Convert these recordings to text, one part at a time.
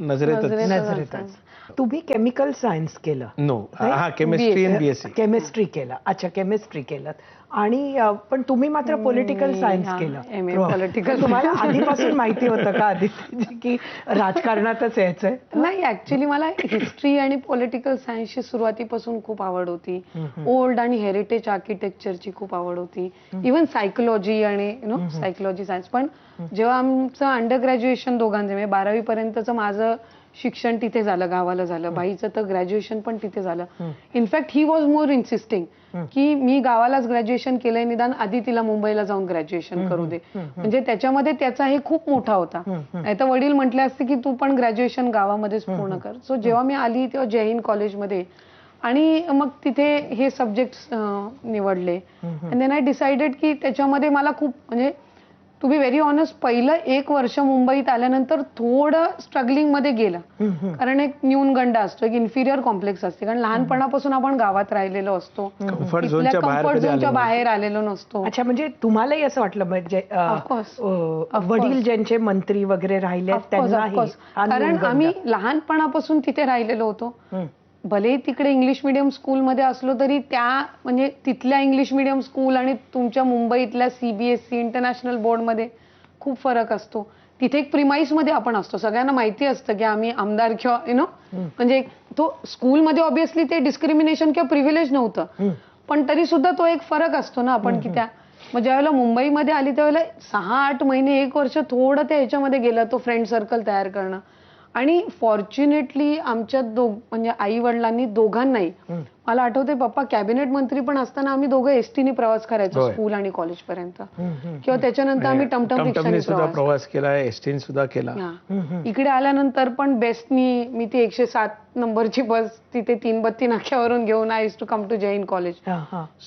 नजरेतच. नजरेतच. तुम्ही chemical science केलं नो हा केमिस्ट्री बीएससी केमिस्ट्री केलं. अच्छा केमिस्ट्री केलं. आणि पण तुम्ही मात्र पॉलिटिकल सायन्स केलं. Political तुम्हाला आधीपासून माहिती होतं का आदित्यजी की राजकारणातच यायचंय? नाही ऍक्च्युली मला हिस्ट्री आणि पॉलिटिकल सायन्सची सुरुवातीपासून खूप आवड होती. ओल्ड आणि हेरिटेज आर्किटेक्चरची खूप आवड होती. इव्हन सायकोलॉजी आणि यु नो सायकोलॉजी सायन्स पण जेव्हा आमचं अंडर ग्रॅज्युएशन दोघांचं म्हणजे बारावी पर्यंतचं माझं शिक्षण तिथे झालं गावाला झालं बाईचं तर ग्रॅज्युएशन पण तिथे झालं. In fact he was more insisting की मी गावालाच ग्रॅज्युएशन केलंय निदान आधी तिला मुंबईला जाऊन ग्रॅज्युएशन करू दे. म्हणजे त्याच्यामध्ये त्याचा हे खूप मोठा होता. नाही तर वडील म्हटले असते की तू पण ग्रॅज्युएशन गावामध्येच पूर्ण कर. सो जेव्हा मी आली तेव्हा जय हिंद कॉलेजमध्ये आणि मग तिथे हे सब्जेक्ट निवडले. अँड देन आय डिसाइडेड की त्याच्यामध्ये मला खूप म्हणजे टू बी व्हेरी ऑनेस्ट पहिलं एक वर्ष मुंबईत आल्यानंतर थोडं स्ट्रगलिंगमध्ये गेलं कारण एक न्यूनगंड असतो एक इन्फिरियर कॉम्प्लेक्स असते कारण लहानपणापासून आपण गावात राहिलेलो असतो कम्फर्ट तिथल्या झोनच्या बाहेर आलेलो नसतो अच्छा म्हणजे तुम्हालाही असं वाटलं म्हणजे वडील. ज्यांचे मंत्री वगैरे राहिले. हा कारण. आम्ही लहानपणापासून तिथे राहिलेलो होतो हं. भले तिकडे इंग्लिश मिडियम स्कूलमध्ये असलो तरी त्या म्हणजे तिथल्या इंग्लिश मिडियम स्कूल आणि तुमच्या मुंबईतल्या सीबीएसई इंटरनॅशनल बोर्डमध्ये खूप फरक असतो. तिथे एक प्रिमाईसमध्ये आपण असतो. सगळ्यांना माहिती असतं की आम्ही आमदार किंवा यु नो म्हणजे तो स्कूलमध्ये ऑब्विसली ते डिस्क्रिमिनेशन किंवा प्रिव्हिलेज नव्हतं. पण तरी सुद्धा तो एक फरक असतो ना आपण की त्या मग ज्यावेळेला मुंबईमध्ये आली त्यावेळेला सहा आठ महिने एक वर्ष थोडं त्या ह्याच्यामध्ये गेलं तो फ्रेंड सर्कल तयार करणं. आणि फॉर्च्युनेटली आमच्या दोघ म्हणजे आई वडिलांनी दोघांनाही मला आठवते पप्पा कॅबिनेट मंत्री पण असताना आम्ही दोघं एसटीने प्रवास करायचो. स्कूल आणि कॉलेज पर्यंत किंवा त्याच्यानंतर आम्ही टमटम सुद्धा प्रवास केला एसटीने सुद्धा केला. इकडे आल्यानंतर पण बेस्टनी मी ती एकशे सात नंबरची बस तिथे तीन बत्ती नाक्यावरून घेऊन I to come to Jain college.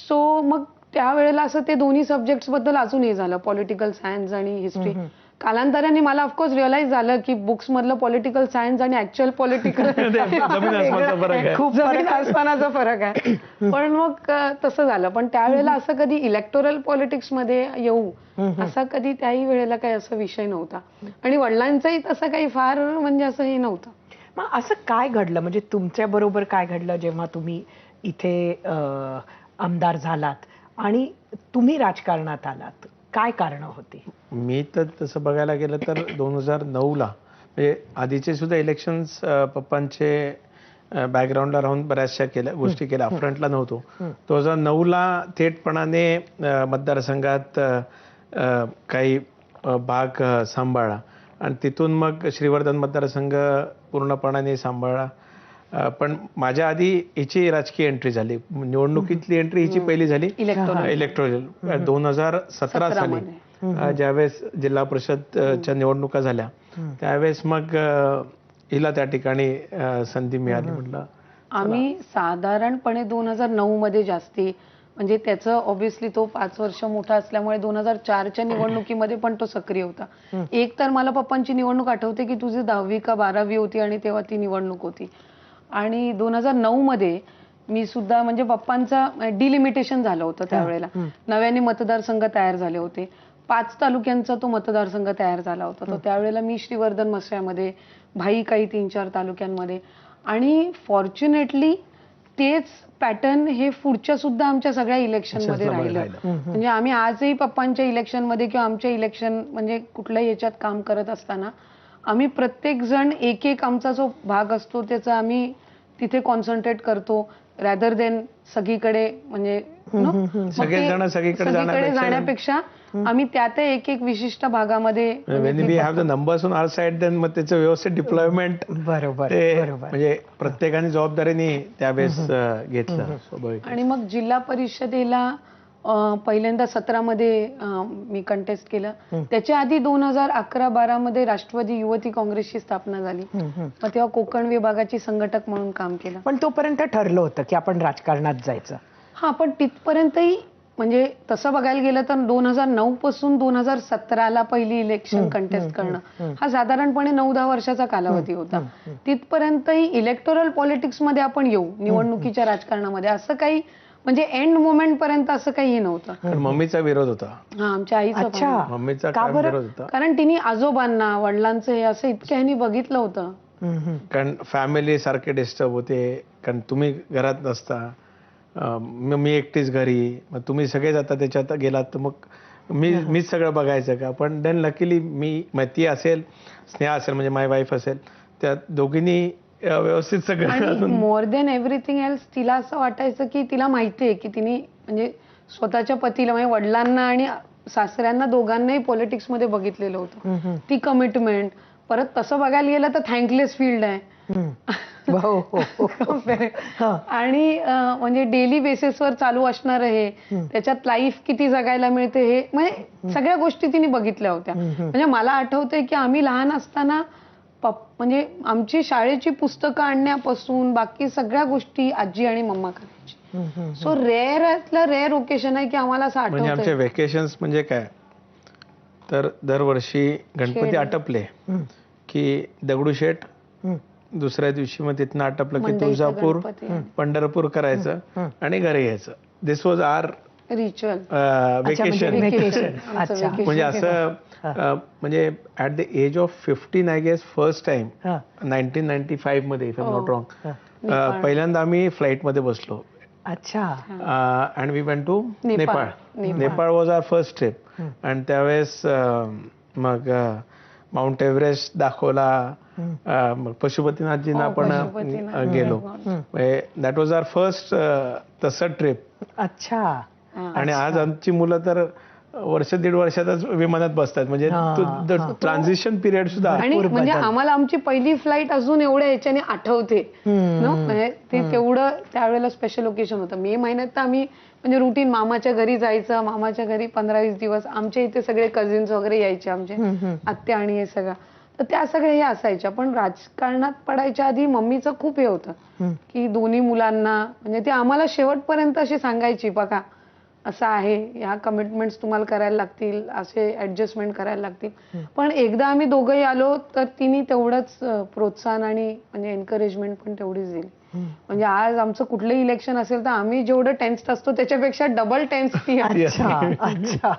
So मग त्यावेळेला असं ते दोन्ही सब्जेक्टबद्दल अजून हे झालं पॉलिटिकल सायन्स आणि हिस्ट्री कालांतराने मला ऑफकोर्स रिअलाइज झालं की बुक्स मधलं पॉलिटिकल सायन्स आणि ऍक्च्युअल पॉलिटिकल खूप जमीन आसमानाचा फरक आहे. पण मग तसं झालं. पण त्यावेळेला असं कधी इलेक्टोरल पॉलिटिक्समध्ये येऊ असा कधी त्याही वेळेला काही असा विषय नव्हता. आणि वडिलांचाही तसं काही फार म्हणजे असं हे नव्हतं. मग असं काय घडलं? म्हणजे तुमच्या बरोबर काय घडलं जेव्हा तुम्ही इथे आमदार झालात? आणि तुम्ही राजकारणात आलात? काय कारण होती? मी तर तसं बघायला गेलं तर दोन हजार नऊला म्हणजे आधीचे सुद्धा इलेक्शन्स पप्पांचे बॅकग्राऊंडला राहून बऱ्याचशा केल्या गोष्टी केल्या. फ्रंटला नव्हतो. दोन हजार नऊला थेटपणाने मतदारसंघात काही भाग सांभाळला. आणि तिथून मग श्रीवर्धन मतदारसंघ पूर्णपणाने सांभाळला. पण माझ्या आधी हिची राजकीय एंट्री झाली. निवडणुकीतली एंट्री हिची पहिली झाली. इलेक्ट्रोल दोन हजार सतरा साली. ज्यावेळेस जिल्हा परिषदच्या निवडणुका झाल्या. त्यावेळेस मग हिला त्या ठिकाणी संधी मिळाली म्हटलं. आम्ही साधारणपणे दोन हजार नऊ मध्ये जास्ती म्हणजे त्याचं ऑब्व्हियसली तो पाच वर्ष मोठा असल्यामुळे दोन हजार चारच्या निवडणुकीमध्ये पण तो सक्रिय होता. एक तर मला पप्पांची निवडणूक आठवते की तुझी दहावी का बारावी होती आणि तेव्हा ती निवडणूक होती. आणि दोन हजार नऊ मध्ये मी सुद्धा म्हणजे पप्पांचा डिलिमिटेशन झालं होतं त्यावेळेला. नव्याने मतदारसंघ तयार झाले होते. पाच तालुक्यांचा तो मतदारसंघ तयार झाला होता. तर त्यावेळेला मी श्रीवर्धन मसऱ्यामध्ये भाई काही तीन चार तालुक्यांमध्ये. आणि फॉर्च्युनेटली तेच पॅटर्न हे पुढच्या सुद्धा आमच्या सगळ्या इलेक्शनमध्ये Elections मध्ये राहिलं. म्हणजे आम्ही आजही पप्पांच्या इलेक्शनमध्ये किंवा आमच्या इलेक्शन म्हणजे कुठल्याही याच्यात काम करत असताना आम्ही प्रत्येक जण एक एक आमचा जो भाग असतो त्याचा आम्ही तिथे कॉन्सन्ट्रेट करतो रॅदर देन सगळीकडे म्हणजे सगळेजण सगळीकडे जाण्यापेक्षा- आम्ही त्या त्या एक एक विशिष्ट भागामध्ये when we have the numbers on our side then मग त्याचं व्यवस्थित डिप्लॉयमेंट बरोबर म्हणजे प्रत्येकाने जबाबदारीने त्यावेळेस घेतलं आणि मग जिल्हा परिषदेला पहिल्यांदा सतरामध्ये मी कंटेस्ट केलं. त्याच्या आधी दोन हजार अकरा बारा मध्ये राष्ट्रवादी युवती काँग्रेसची स्थापना झाली. मग तेव्हा कोकण विभागाची संघटक म्हणून काम केलं. पण तोपर्यंत ठरलं होतं की आपण राजकारणात जायचं. हा पण तिथपर्यंतही म्हणजे तसं बघायला गेलं तर दोन हजार नऊ पासून दोन हजार सतराला पहिली इलेक्शन कंटेस्ट करणं. हा साधारणपणे नऊ दहा वर्षाचा कालावधी होता. तिथपर्यंतही इलेक्टोरल पॉलिटिक्समध्ये आपण येऊ निवडणुकीच्या राजकारणामध्ये. असं काही म्हणजे एंड मोमेंट पर्यंत असं काही नव्हतं. मम्मीचा विरोध होता. हा आमच्या आईचं मम्मीचा का काय बरं? विरोध होता. कारण तिने आजोबांना वडिलांचं हे असं इतक्या ह्यांनी बघितलं होतं. कारण फॅमिली सारखे डिस्टर्ब होते. कारण तुम्ही घरात नसता. अं, म- एकटीच घरी. मग तुम्ही सगळे जाता त्याच्यात गेलात तर मग मी मीच सगळं बघायचं का? पण देन लकीली मी ती असेल स्नेहा असेल म्हणजे माय वाईफ असेल त्या दोघींनी व्यवस्थित सगळं मोर देन एव्हरीथिंग एल्स तिला असं वाटायचं की तिला माहितीये की तिने म्हणजे स्वतःच्या पतीला म्हणजे वडिलांना आणि सासऱ्यांना दोघांनाही पॉलिटिक्समध्ये बघितलेलं होतं. ती कमिटमेंट परत तसं बघायला गेलं तर थँकलेस फील्ड आहे. हो हो हो. आणि म्हणजे डेली बेसिसवर चालू असणार हे त्याच्यात लाईफ किती जगायला मिळते हे म्हणजे सगळ्या गोष्टी तिने बघितल्या होत्या. म्हणजे मला आठवतंय की आम्ही लहान असताना पप- म्हणजे आमची शाळेची पुस्तकं आणण्यापासून बाकी सगळ्या गोष्टी आजी आणि मम्मा करायची. सो रेअरतलं रेअर ओकेशन आहे की आम्हाला असं म्हणजे आमचे वेकेशन्स म्हणजे काय तर दरवर्षी गणपती. आटपले की दगडूशेठ. दुसऱ्या दिवशी मग तिथनं आटपलं की तुळजापूर. पंढरपूर करायचं आणि घरी यायचं this was our ritual vacation vacation. अच्छा. म्हणजे असं अं, म्हणजे at the age of fifteen I guess first time. Nineteen ninety फाईव्हमध्ये if not हो. रॉंग पहिल्यांदा आम्ही फ्लाईटमध्ये बसलो. अच्छा. And we went to Nepal. Nepal. Was our first trip आणि त्यावेळेस मग माउंट एव्हरेस्ट दाखवला. पशुपतीनाथजींना हो, आपण गेलो. दॅट वॉज आर फर्स्ट तसं ट्रिप अच्छा. आणि आज आमची मुलं तर वर्ष दीड वर्षातच विमानात बसतात. म्हणजे हा, ट्रान्झिशन पिरियड सुद्धा आणि म्हणजे आम्हाला आमची पहिली फ्लाईट अजून एवढ्या ह्याच्याने आठवते? म्हणजे ते तेवढं त्यावेळेला स्पेशल ओकेशन होतं. मे महिन्यात तर आम्ही म्हणजे रुटीन मामाच्या घरी जायचं मामाच्या घरी पंधरा वीस दिवस आमच्या इथे सगळे कझिन्स वगैरे यायचे आमचे. आत्या आणि हे सगळं. तर त्या सगळ्या हे असायच्या. पण राजकारणात पडायच्या आधी मम्मीचं खूप हे होतं की दोन्ही मुलांना म्हणजे ती आम्हाला शेवटपर्यंत अशी सांगायची बघा असं आहे. ह्या कमिटमेंट्स तुम्हाला करायला लागतील असे ऍडजस्टमेंट करायला लागतील. पण एकदा आम्ही दोघंही आलो तर तिने तेवढंच प्रोत्साहन आणि म्हणजे एनकरेजमेंट पण तेवढीच दिली. म्हणजे आज आमचं कुठलंही इलेक्शन असेल तर आम्ही जेवढं टेन्स्ड असतो त्याच्यापेक्षा डबल टेन्स ती अच्छा.